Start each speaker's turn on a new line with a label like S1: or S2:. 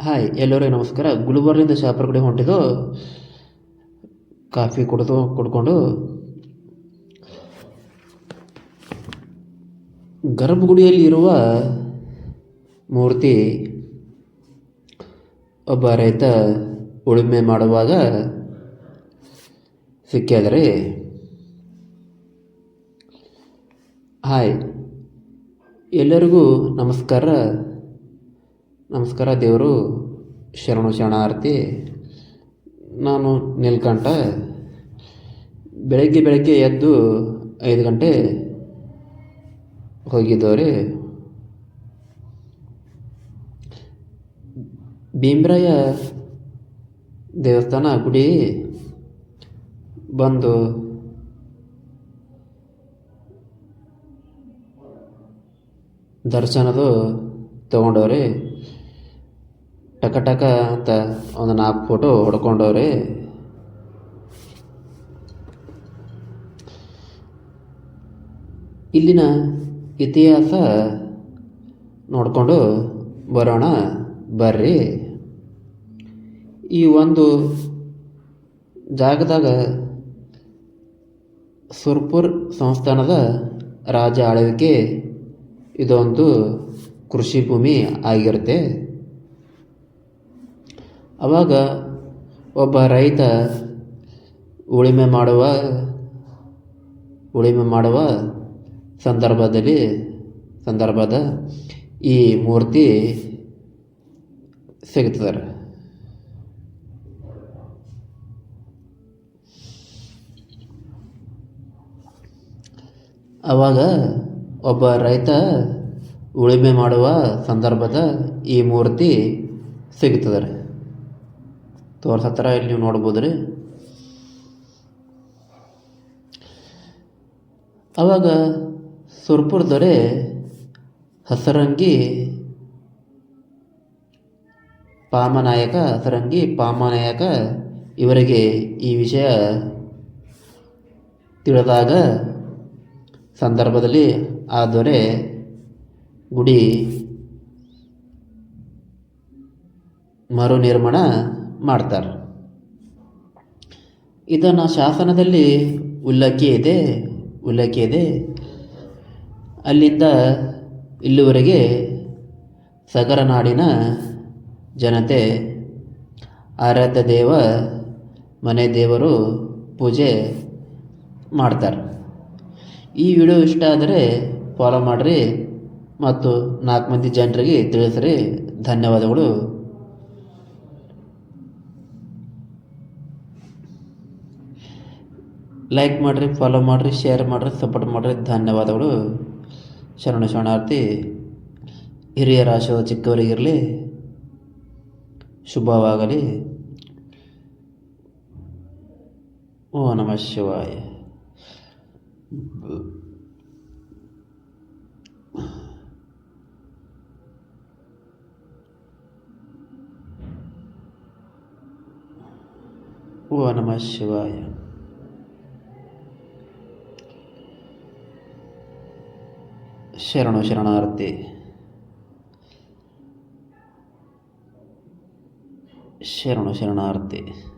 S1: Hi ಎಲ್ಲರಿಗೂ ನಮಸ್ಕಾರ. ಗುಲ್ಬರ್ಗಿಂದ ಶಾಪುರ ಕಡೆ ಹೊಂಟಿದ್ದು ಕಾಫಿ ಕುಡಿದು ಕುಡ್ಕೊಂಡು ಗರ್ಭಗುಡಿಯಲ್ಲಿರುವ ಮೂರ್ತಿ ಒಬ್ಬ ರೈತ ಉಳುಮೆ ಮಾಡುವಾಗ ಸಿಕ್ಕಿದರೆ ಹಾಯ್ ಎಲ್ಲರಿಗೂ ನಮಸ್ಕಾರ. ನಮಸ್ಕಾರ ದೇವರು, ಶರಣು ಶರಣಾರ್ತಿ ನಾನು ನಿಲ್ಕಂಠ. ಬೆಳಗ್ಗೆ ಬೆಳಗ್ಗೆ ಎದ್ದು ಐದು ಗಂಟೆ ಹೋಗಿದ್ದವ್ರಿ ಭೀಮರಾಯ ದೇವಸ್ಥಾನ ಗುಡಿ ಬಂದು ದರ್ಶನದು ತೊಗೊಂಡವ್ರಿ ಟಕ ಟಕ ಅಂತ ಒಂದು ನಾಲ್ಕು ಫೋಟೋ ಹೊಡ್ಕೊಂಡವ್ರಿ. ಇಲ್ಲಿನ ಇತಿಹಾಸ ನೋಡಿಕೊಂಡು ಬರೋಣ, ಬರ್ರಿ. ಈ ಒಂದು ಜಾಗದಾಗ ಸುರ್ಪುರ್ ಸಂಸ್ಥಾನದ ರಾಜ ಆಳ್ವಿಕೆ ಇದೊಂದು ಕೃಷಿ ಭೂಮಿ ಆಗಿರುತ್ತೆ. ಅವಾಗ ಒಬ್ಬ ರೈತ ಉಳುಮೆ ಮಾಡುವ ಉಳುಮೆ ಮಾಡುವ ಸಂದರ್ಭದಲ್ಲಿ, ಸಂದರ್ಭದ ಈ ಮೂರ್ತಿ ಸಿಗ್ತದೆ ಅವಾಗ ಒಬ್ಬ ರೈತ ಉಳುಮೆ ಮಾಡುವ ಸಂದರ್ಭದ ಈ ಮೂರ್ತಿ ಸಿಗ್ತದೆ ತೋರ್ಸತ್ತರ ಇಲ್ಲಿ ನೀವು ನೋಡ್ಬೋದು ರೀ ಅವಾಗ ಸುರ್ಪುರ್ ದೊರೆ ಹಸರಂಗಿ ಪಾಮನಾಯಕ ಹಸರಂಗಿ ಪಾಮನಾಯಕ ಇವರಿಗೆ ಈ ವಿಷಯ ತಿಳಿದಾಗ ಸಂದರ್ಭದಲ್ಲಿ ಆ ದೊರೆ ಗುಡಿ ಮರು ನಿರ್ಮಾಣ ಮಾಡ್ತಾರೆ. ಇದನ್ನು ಶಾಸನದಲ್ಲಿ ಉಲ್ಲೇಖ ಇದೆ ಉಲ್ಲೇಖ ಇದೆ. ಅಲ್ಲಿಂದ ಇಲ್ಲಿವರೆಗೆ ಸಗರ ನಾಡಿನ ಜನತೆ, ಆರಾಧ್ಯ ದೇವ, ಮನೆ ದೇವರು ಪೂಜೆ ಮಾಡ್ತಾರೆ. ಈ ವಿಡಿಯೋ ಇಷ್ಟ ಆದರೆ ಫಾಲೋ ಮಾಡಿರಿ ಮತ್ತು ನಾಲ್ಕು ಮಂದಿ ಜನರಿಗೆ ತಿಳಿಸ್ರಿ. ಧನ್ಯವಾದಗಳು. ಲೈಕ್ ಮಾಡಿರಿ ಫಾಲೋ ಮಾಡಿರಿ ಶೇರ್ ಮಾಡಿರಿ ಸಪೋರ್ಟ್ ಮಾಡಿರಿ. ಧನ್ಯವಾದಗಳು. ಶರಣ ಶರಣಾರ್ಥಿ ಹಿರಿಯರ ಆಶೀರ್ವಾದ ಚಿಕ್ಕವರಿಗಿರಲಿ ಶುಭವಾಗಲಿ. ಓ ನಮಃ ಶಿವಾಯ. ಓ ನಮಃ ಶಿವಾಯ. ಶರಣು ಶರಣಾರ್ಥಿ ಶರಣು ಶರಣಾರ್ಥಿ